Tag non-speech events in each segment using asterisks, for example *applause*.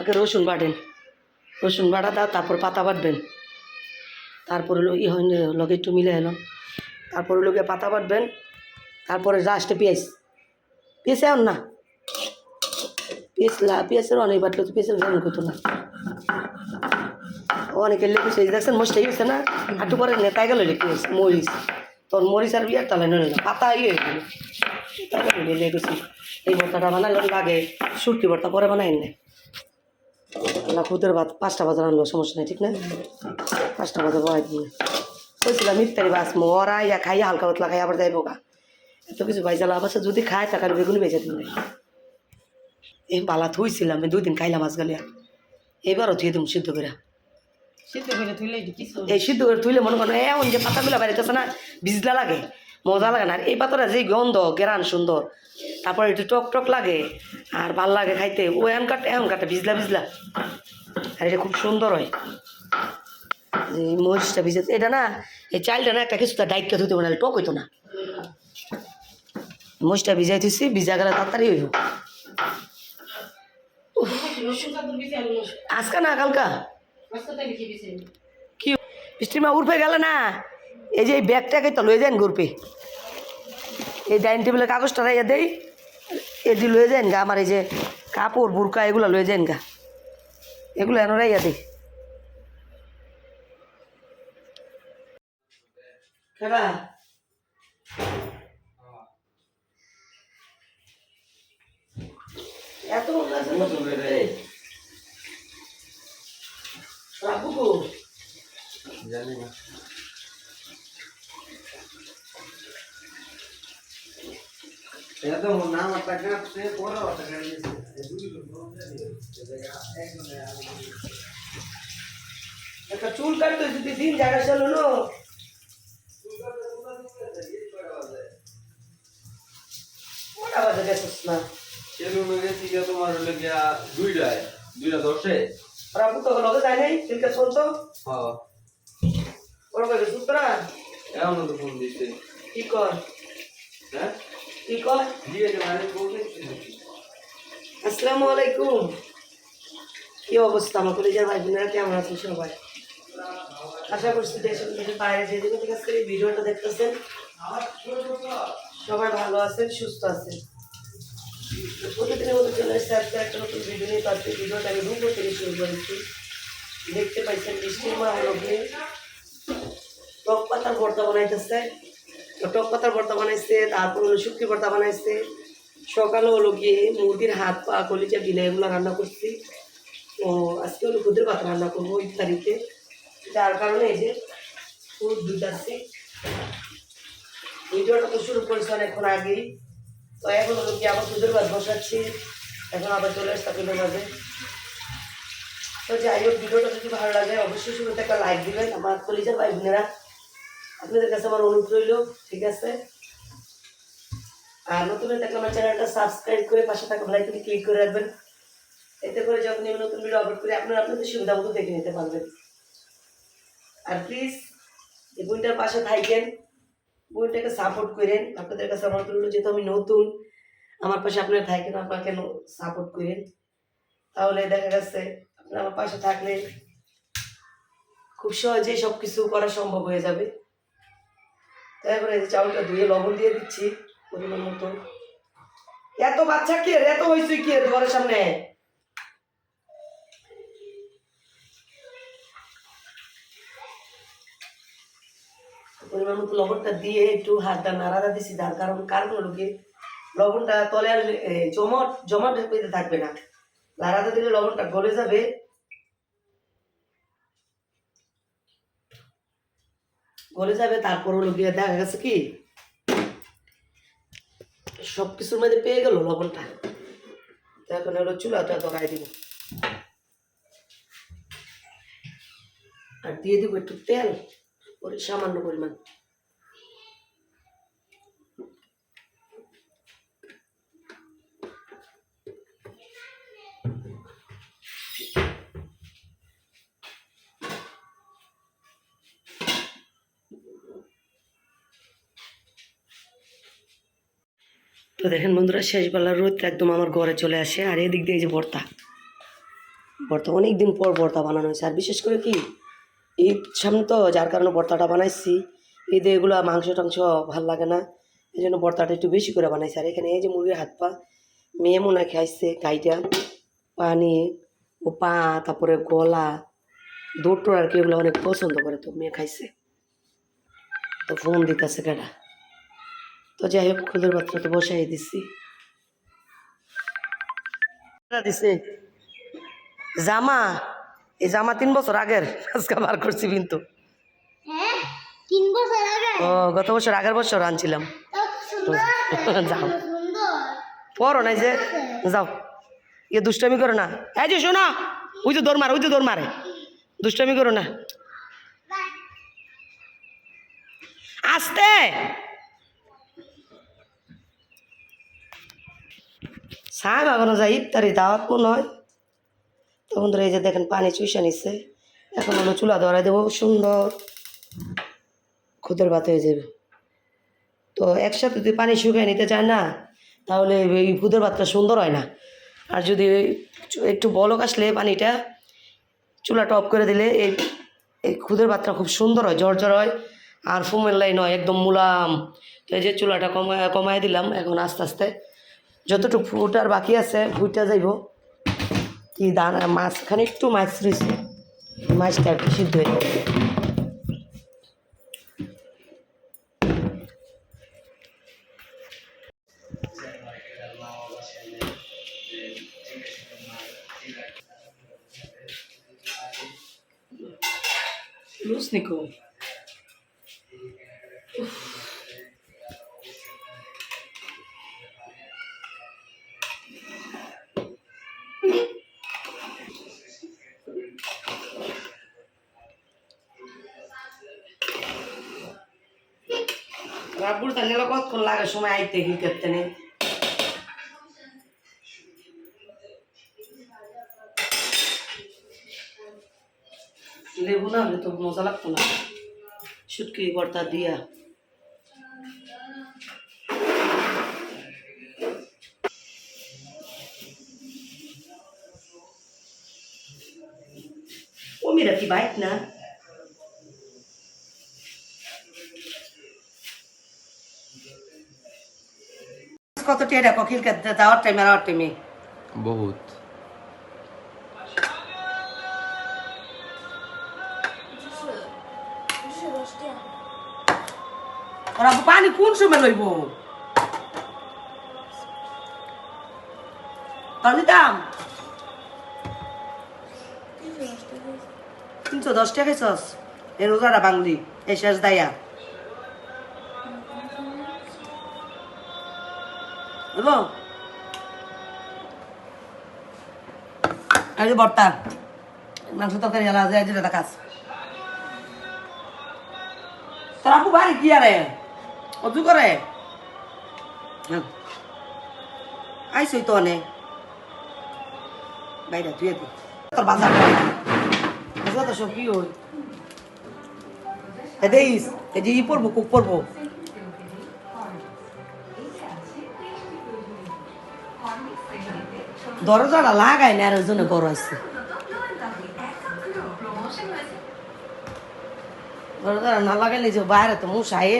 আগে রসুন বাটেন। রসুন বাটা দাও, তারপর পাতা বাটবেন। তারপরে হলো ই লগে একটু মিলে এলো তারপরে লোকে পাতা বাটবেন, তারপরে লাস্টে পেঁয়াজ। পেঁয়াজ এমন না। পেঁয়াজ পেঁয়াজের অনেক বাটলে তো পেঁয়াজের যেমন করতো না। অনেকে লেবু সেই দেখছেন মশটাই গেছে না? একটু পরে নেতাই গেল লেগে গেছে মরিচ। তোর মরিচ আর বিয়ার তালে নয় না, পাতা ইয়ে হয়ে গেল। এই ভর্তাটা বানালে লাগে সুটকি ভর্তা পরে বানাই না না খুদের ভাত পাঁচটা বাজার আনলো সমস্যা নেই ঠিক না? পাঁচটা বাজার বানাই দিন কইছিলাম ইফতারি বাস মরা ইয়া খাইয়া হালকা পাতলা খাই আবার যাইব গা। এত কিছু ভাই জ্বালা আবার যদি খায় টাকার বেগুনি বেঁচে দিন এই বালা থুইছিলাম আমি দুই দিন খাইলাম আজ গেলে এবারও থুয়ে তুমি সিদ্ধ করে করে এই সিদ্ধ করে তুইলে মনে করেন এমন যে পাতাগুলো বাড়িতেছে না ভিজলা লাগে। মজা লাগে না। আর এই পাতাটা যে গন্ধ গেরান সুন্দর তারপর একটু টক টক লাগে, আর ভালো লাগে খাইতে। ও এমন কাটে এমন কাটে, ভিজলা ভিজলা। আর এটা খুব সুন্দর হয়। এই মরিচটা ভিজে এটা না, এই চালটা না একটা কিছুটা ডাইটকে ধুতে না টক হইতো না। মরিচটা ভিজাই থুইছি, ভিজা গেলে তাড়াতাড়ি হইব। আজকা না, কালকা? কি? বৃষ্টিমা উর্ফে গেলে না, এই যে ব্যাগটাকে তো লয়ে যান গ্রুপে এই ডাইনিং টেবিলের কাগজটা রাইয়া দেই। এটি লয়ে যান গা আমার এই যে কাপড় বুরকা এগুলো লয়ে যান গা। এগুলো এনে রাইয়া দেই। এত জানি না। তো নাম একটা কাটছে পরে একটা একটা চুল কাটতে যদি দিন জায়গা ছিল না কটা বাজে গেছিস না সেলুনে গেছি গিয়া তোমার হলো গিয়া দুইটায় দুইটা দশে আর আপু তো লগে যায় নাই তিনটা শুনতো হ্যাঁ ওরা কয়ে গেছিস তোরা এমন তো ফোন দিচ্ছে কি কর হ্যাঁ আসসালামু আলাইকুম। কি অবস্থা? আমার কলেজের ভাই বোনেরা কেমন আছেন সবাই? আশা করছি দেশের দেশের বাইরে যে যেখান থেকে আজকের ভিডিওটা দেখতেছেন, সবাই ভালো আছেন, সুস্থ আছেন। প্রতিদিনের মতো চলে এসেছে আজকে একটা নতুন ভিডিও নিয়ে। তার ভিডিওটা আমি রুম থেকে শুরু করেছি। দেখতে পাইছেন বৃষ্টির মা হলো টক পাতার ভর্তা বানাইতেছে। তো টক পাতার ভর্তা বানাইছে, তারপর হলো শুটকি ভর্তা বানাইছে। সকালে হলো গিয়ে মুরগির হাত পা, কলিজা বিলে এগুলো রান্না করছি। তো আজকে হলো খুদের ভাত রান্না করব ইফতারিতে যার কারণে এই যে ফুড দুটাচ্ছি ভিডিওটা তো শুরু করেছি এখন আগেই। তো এখন হলো কি আবার খুদের ভাত বসাচ্ছি। এখন আবার চলে আসতে খুদের মাঝে তো যাই হোক, ভিডিওটা যদি ভালো লাগে, অবশ্যই শুরুতে একটা লাইক দিবেন। আমার কলিজার ভাই বোনেরা আপনাদের কাছে আমার অনুরোধ রইল, ঠিক আছে? আর নতুন থাকলে আমার চ্যানেলটা সাবস্ক্রাইব করে পাশে থাকা বেলাইকনে ক্লিক করে রাখবেন। এতে করে যখন আমি নতুন ভিডিও আপলোড করি, আপনারা আপনাদের সুবিধা মতো দেখে নিতে পারবেন। আর প্লিজ এই বইটার পাশে থাকেন, বইটাকে সাপোর্ট করেন। আপনাদের কাছে আমার অনুরোধ যেহেতু আমি নতুন, আমার পাশে আপনারা থাকেন আপনারা কেন সাপোর্ট করেন। তাহলে দেখা গেছে, আপনারা আমার পাশে থাকলে খুব সহজেই সব কিছু করা সম্ভব হয়ে যাবে। এই চাউলটা ধুয়ে লবণ দিয়ে দিচ্ছি পরিমাণ মতো। এত বাচ্চা কে এত হয়েছে কে ঘরের সামনে? পরিমাণ মতো লবণটা দিয়ে একটু হাতটা নাড়াড়া দিছি, যার কারণ কারণ হলো কি লবণটা তলে আর জমাট জমাট থাকবে না। নাড়াতে দিলে লবণটা গলে যাবে। গলে যাবে তারপর হলো গিয়ে দেখা গেছে কি? সব কিছুর মধ্যে পেয়ে গেল লবণটা। এখন হলো চুলাটা দগাই দিব। আর দিয়ে দিব একটু তেল সামান্য পরিমাণ। তো দেখেন বন্ধুরা শেষবেলার রোদটা একদম আমার ঘরে চলে আসে, আর এদিক দিয়ে যে ভর্তা। ভর্তা অনেক দিন পর ভর্তা বানানো হয়েছে। আর বিশেষ করে কি, ঈদ সামনে তো যার কারণে ভর্তাটা বানাইছি, ঈদে এগুলো মাংস টাংস ভালো লাগে না এই জন্য ভর্তাটা একটু বেশি করে বানাইছি। আর এখানে এই যে মুরগির হাত পা, মেয়ে মনে খাইছে, গাইটা, পানি, ও পা, তারপরে গলা, দুটো আর কি এগুলো অনেক পছন্দ করে তো, মেয়ে খাইছে। তো ফোন দিতেছে কেডা? তো যাই হোক খুদের পাত্র তো বসাই দিছি। দিছে। জামা এই জামা তিন বছর আগের আজকে বার করছি কিন্তু। হ্যাঁ তিন বছর আগে ও গত বছর আগের বছর আনছিলাম। *laughs* যাও। পরো নাই যে যাও। ইয়ে দুষ্টামি করো না। এই যে শোনো ওই যে দৌড় মারে ওই যে দৌড় মারে। দুষ্টামি করো না। আসতে! শাক এখনও যাই ইফতারি দাওয়াত মনে হয়। তখন ধরে এই যে দেখেন পানি চুষে নিচ্ছে এখন হলো চুলা ধরাই দেবো, সুন্দর। খুদের ভাত হয়ে যাবে। তো একসাথে যদি পানি শুকিয়ে নিতে চায় না, তাহলে এই খুদের ভাতটা সুন্দর হয় না। আর যদি একটু বলক আসলে পানিটা চুলা টপ করে দিলে এই এই খুদের ভাতটা খুব সুন্দর হয়, ঝরঝর হয়। আর ফুমের লাইন হয়, একদম মুলাম। তো এই যে চুলাটা কমায় কমায় দিলাম, এখন আস্তে আস্তে যতটুকু ফুটার বাকি আছে ফুটা যাইব। কি দানা মাছখানে একটু মাছ রয়েছে। মাছটা একটু সিদ্ধ হয়ে যাবে লুস লাগে সময় আইতে কি করতে নেই। লেবু না হলে তো মজা লাগতো না। শুটকি ভর্তা দিয়া। কি বাইক না? কত টেরা ককিল দেওয়ার টাইমে আর টাইমে বহুত। ওরা পানি কোন সময় লইব? তাহলে দাম তিনশো দশ টাকা খাইছস। এ রোজারা বাংলি এই শেষ দায়া। বুঝলো এই যে বর্তা, মাংস তরকারি আলা যায় যেটা দেখাস। তোর আপু বাড়ি কি আরে? অজু করে? আইসই তো অনেক। বাইরে তুই দি। তোর বাজার বুঝলো তো সব কি হই? এ দেইস এই ই পড়ব কুক পড়ব দরজাটা লাগাই না আর ওই জন্য গরম আসছে দরজাটা না লাগাইলে যে বাইরে তো মশাই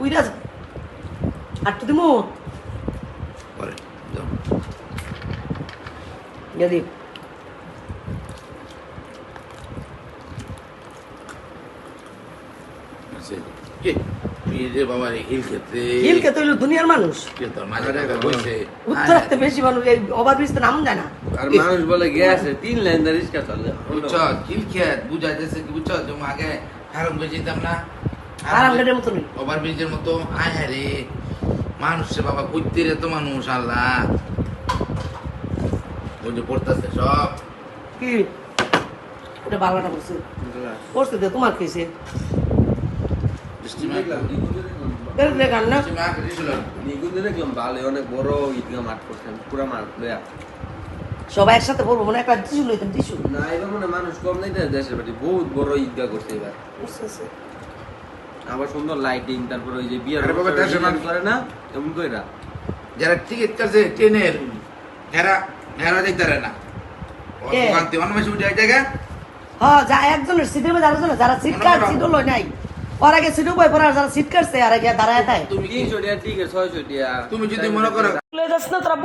উইরা আটটু দিমু পরে যাও যদি দুনিয়ার মানুষ কে তোর মাঝে টাকা বইছে উত্তরাতে বেশি মানুষ এই ওভার ব্রিজ তো নামন যায় না আর মানুষ বলে গেছে তিন লাইন দা রিক্সা চলে বুঝছ হিল ক্ষেত বুঝাইতেছে কি বুঝছ আগে হারাম না গেটের মতো ওভার ব্রিজের মতো আয় হ্যাঁ রে মানুষ রে বাবা কইতে রে তো মানুষ আল্লাহ ওই যে পড়তেছে সব। কি? ওটা বাংলাটা বলছে? করছে তো তোমার লয়া সবাই একসাথে বলব মনে একটা টিস্যু লইতাম টিস্যু না এবার মনে হয় মানুষ কম নাই দেশের বাড়ি। বহুত বড় ঈদগাহ করতে এবার। আবার সুন্দর লাইটিং তারপর ওই যে বিয়ার করে না এমন কইরা। যারা টিকিট কাটছে ট্রেনের হেরা না। মানুষ উঠে জায়গা হ্যাঁ যা একজনের সিটের মধ্যে আরেকজনের যারা সিট কাট সিটও লয় নাই। ওর আগে সিটও বই পড়ে যারা সিট কাটছে আর আগে দাঁড়ায় থাকে। তুমি কি তিনশো টাকা টিকিট ছয়শো টাকা তুমি যদি মনে করো লয়ে যাস না তোরা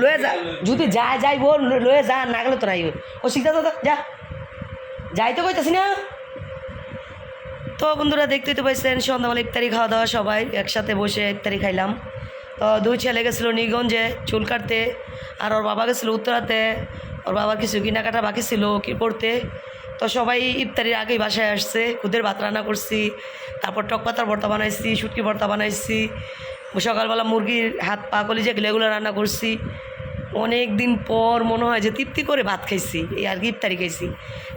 লয়ে যা যদি যায় যাইব লয়ে যা না গেলে তোরা আইব। ও শিখতে তো যা যাইতে কইতাছি না। তো বন্ধুরা দেখতেই তো পাইছেন সন্ধ্যাবেলা ইফতারি খাওয়া দাওয়া সবাই একসাথে বসে ইফতারি খাইলাম। তো দুই ছেলে গেছিল নিগঞ্জে চুল কাটতে, আর ওর বাবা গেছিল উত্তরাতে, ওর বাবার কিছু কেনাকাটা বাকি ছিল কি পড়তে। তো সবাই ইফতারির আগেই বাসায় আসছে, খুদের ভাত রান্না করছি, তারপর টক পাতার ভর্তা বানাইছি, শুটকি ভর্তা বানাইছি, সকালবেলা মুরগির হাত পা কলি যেগুলো এগুলো রান্না করছি। অনেক দিন পর মনে হয় যে তৃপ্তি করে ভাত খাইছি, এই আর কি ইফতারি খাইছি।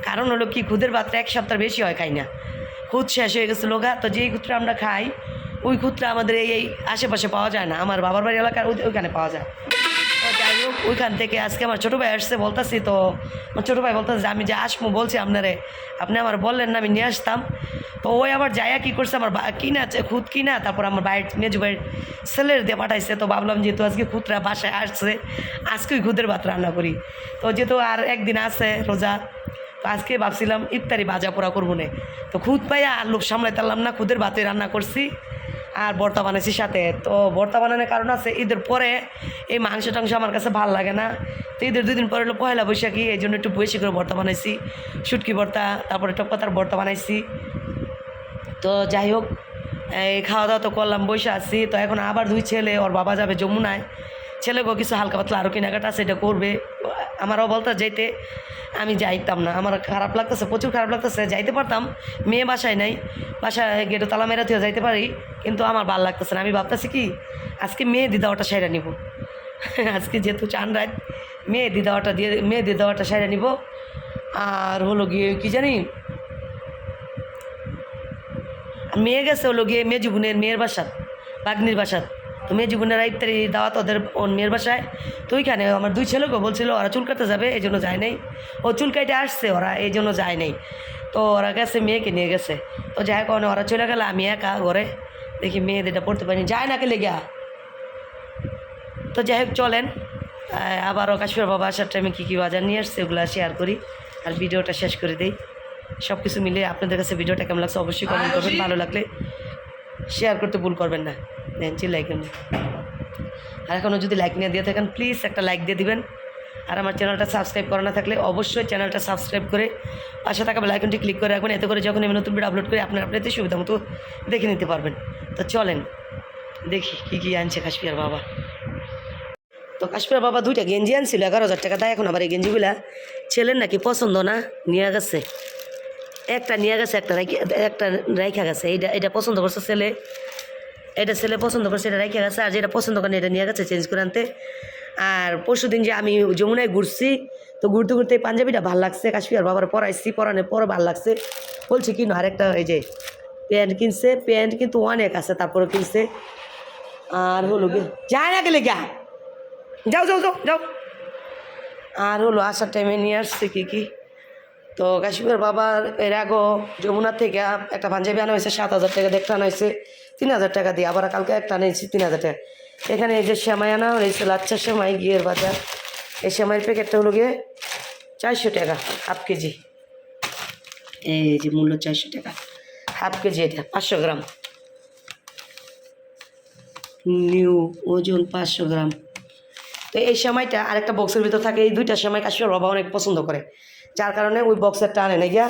কারণ হলো কি, খুদের ভাতটা এক সপ্তাহ বেশি হয় খাই না। খুদ শেষ হয়ে গেছে লোগা তো যেই খুদটা আমরা খাই ওই খুদটা আমাদের এই এই আশেপাশে পাওয়া যায় না। আমার বাবার বাড়ি এলাকার ওইখানে পাওয়া যায়। তো যাই হোক, ওইখান থেকে আজকে আমার ছোটো ভাই আসছে বলতাছি, তো আমার ছোটো ভাই বলতেছে আমি যে আসব, বলছি আপনারে, আপনি আমার বললেন না, আমি নিয়ে আসতাম। তো ওই আবার যাইয়া কী করছে, আমার কিনা খুদ কিনা, তারপর আমার বাইর মেজু ভাইয়ের ছেলের দিয়ে পাঠাইছে। তো ভাবলাম যেহেতু আজকে খুদরা বাসায় আসছে, আজকে ওই খুদের ভাত রান্না করি। তো যেহেতু আর একদিন আছে রোজা, তো আজকে ভাবছিলাম ইফতারি ভাজা পোড়া করব না। তো খুদ পাইয়া আর লোক সামলাইতে পারলাম না খুদের ভাতে রান্না করছি। আর ভর্তা বানাইছি সাথে। তো ভর্তা বানানোর কারণ আছে, ঈদের পরে এই মাংস টাংস আমার কাছে ভালো লাগে না। তো ঈদের দুই দিন পরে হলো পয়লা বৈশাখী, এই জন্য একটু বেশি করে ভর্তা বানাইছি। শুটকি ভর্তা, তারপরে টকপাতার ভর্তা বানাইছি। তো যাই হোক, এই খাওয়া দাওয়া তো করলাম, বসে আছি। তো এখন আবার দুই ছেলে, ওর বাবা যাবে যমুনায়। ছেলেকেও কিছু হালকা পাতলা আরও কেনাকাটা আছে, এটা করবে। আমারও বলতে যাইতে আমি যাইতাম না। আমার খারাপ লাগতেছে, প্রচুর খারাপ লাগতেছে, যাইতে পারতাম। মেয়ে বাসায় নাই, বাসায় গেটে তালা মেরা যাইতে পারি, কিন্তু আমার ভালো লাগতেছে না। আমি ভাবতেছি কি, আজকে মেয়ে দিদাওয়াটা সাইরা নিব। আজকে যেহেতু চান রাত, মেয়ে দিদাওয়াটা দিয়ে, মেয়ে দিদাওয়াটা সাইরা নিব। আর হলো গিয়ে কি জানি, মেয়ে গেছে হলো গিয়ে মেয়ে জীবনের মেয়ের বাসাত বাগ্নির বাসাত তো মেয়ে জীবনের ইফতারি দাওয়াত ওদের ওর মেয়ের বাসায়। তো ওইখানে আমার দুই ছেলেকেও বলছিল ওরা চুল কাটতে যাবে এই জন্য যায় নাই। ও চুল কাটে আসছে ওরা এই জন্য যায় নাই। তো ওরা গেছে মেয়েকে নিয়ে গেছে। তো যাই হোক ওরা চলে গেলে আমি একা ঘরে। দেখি মেয়েদেরটা পড়তে পারিনি যায় না কেলে গিয়া তো যাই হোক চলেন। আবারও কাশ্মীর বাবা আসার টাইমে কী কী বাজার নিয়ে আসছে ওগুলো শেয়ার করি। আর ভিডিওটা শেষ করে দিই। সব কিছু মিলে আপনাদের কাছে ভিডিওটা কেমন লাগছে অবশ্যই কমেন্ট করবেন ভালো লাগলে শেয়ার করতে ভুল করবেন না। দেন লাইক আর এখনও যদি লাইক নিয়ে দিয়ে থাকেন প্লিজ একটা লাইক দিয়ে দিবেন। আর আমার চ্যানেলটা সাবস্ক্রাইব করা না থাকলে অবশ্যই চ্যানেলটা সাবস্ক্রাইব করে পাশে থাকা বেলাইকনটি ক্লিক করে রাখবেন। এতে করে যখন আমি নতুন ভিডিও আপলোড করি, আপনার আপনাদের সুবিধা মতো দেখে নিতে পারবেন। তো চলেন, দেখি কী কী আনছে কাশ্মীর বাবা। তো কাশ্মীর বাবা দুইটা গেঞ্জি আনছিল, এগারো হাজার টাকা তাই এখন আবার এই গেঞ্জিগুলা। ছেলের নাকি পছন্দ না, নিয়ে গেছে। একটা নিয়ে গেছে, একটা একটা রাইখা গেছে। এটা এটা পছন্দ করছে ছেলে। এটা ছেলে পছন্দ করছে এটা রাইখা গেছে, আর যেটা পছন্দ করে এটা নিয়ে গেছে চেঞ্জ করে আনতে। আর পরশু দিন যে আমি যমুনায় ঘুরছি, তো ঘুরতে ঘুরতে পাঞ্জাবিটা ভালো লাগছে, কাশ্মীর বাবার পরাইছি পরানোর পরে ভালো লাগছে। বলছি কিনো আরেকটা এই যে প্যান্ট কিনছে, প্যান্ট কিন্তু অনেক আছে তারপরে কিনছে। আর হলো যায় না গেলে গা যাও যাও যাও যাও। আর হলো আসার টাইমে নিয়ে আসছে কি কি? তো কাশ্মীর বাবার এর আগো যমুনার থেকে একটা পাঞ্জাবি আনা হয়েছে, সাত হাজার টাকা দেখতে আনা হয়েছে, তিন হাজার টাকা দিয়ে। আবার কালকে একটা আনিয়েছি তিন হাজার টাকা। এখানে এই যে শ্যামাই আনা হয়েছে, লাচ্চা শ্যামাই গিয়ের বাজার এই শ্যামাইয়ের প্যাকেটটা হলো গিয়ে চারশো টাকা, হাফ কেজি। এই যে মূল্য চারশো টাকা, হাফ কেজি এটা, পাঁচশো গ্রাম। নিউ ওজন পাঁচশো গ্রাম। তো এই সময়টা আরেকটা বক্সের ভিতর থাকে, এই দুইটা সময় কাশ্মীর বাবা অনেক পছন্দ করে। যার কারণে ওই বক্সেরটা আনে না গিয়া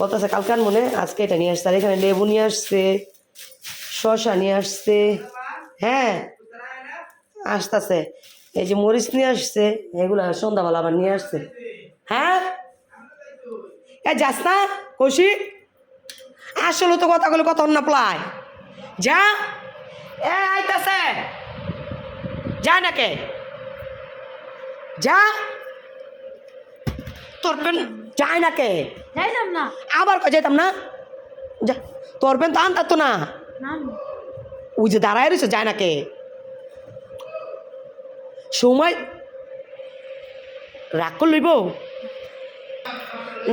বলতেছে, কালকে আনব না, আজকে এটা নিয়ে আসছে। আর এখানে লেবু নিয়ে আসছে, শসা নিয়ে আসছে হ্যাঁ আসতেছে। এই যে মরিচ নিয়ে আসছে, এগুলো সন্ধ্যাবেলা আবার নিয়ে আসছে। হ্যাঁ? এ যাস না কৌশিক আসলে তো কথাগুলো কথা অন্য প্লায়। যা। এ আইতাছে। যা নাকে। যা। তোর পেন যায় না কে? যাইলাম না। আবার কই যেতাম না? যা তোর পেন তো আনতার তো না ওই যে দাঁড়ায় রয়েছে যায় না কে? সময় রাগ করে লইব।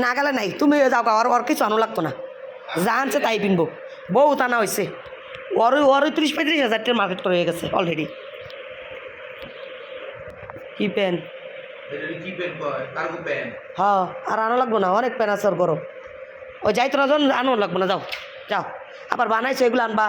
না গেলে নাই তুমি যাও গা, ওর কিছু আনো লাগতো না। যা আনছে তাই কিনবো বউ টানা হয়েছে ওর ওর ত্রিশ পঁয়ত্রিশ হাজার টাকার মার্কেট করে হয়ে গেছে অলরেডি কি পেন? হ্যাঁ আর আনো লাগবো না, অনেক প্যান আছে ওর গরম ওই যাইতো না যখন আনো লাগবো না, যাও যাও। আবার বানাইছো, এগুলো আনবা।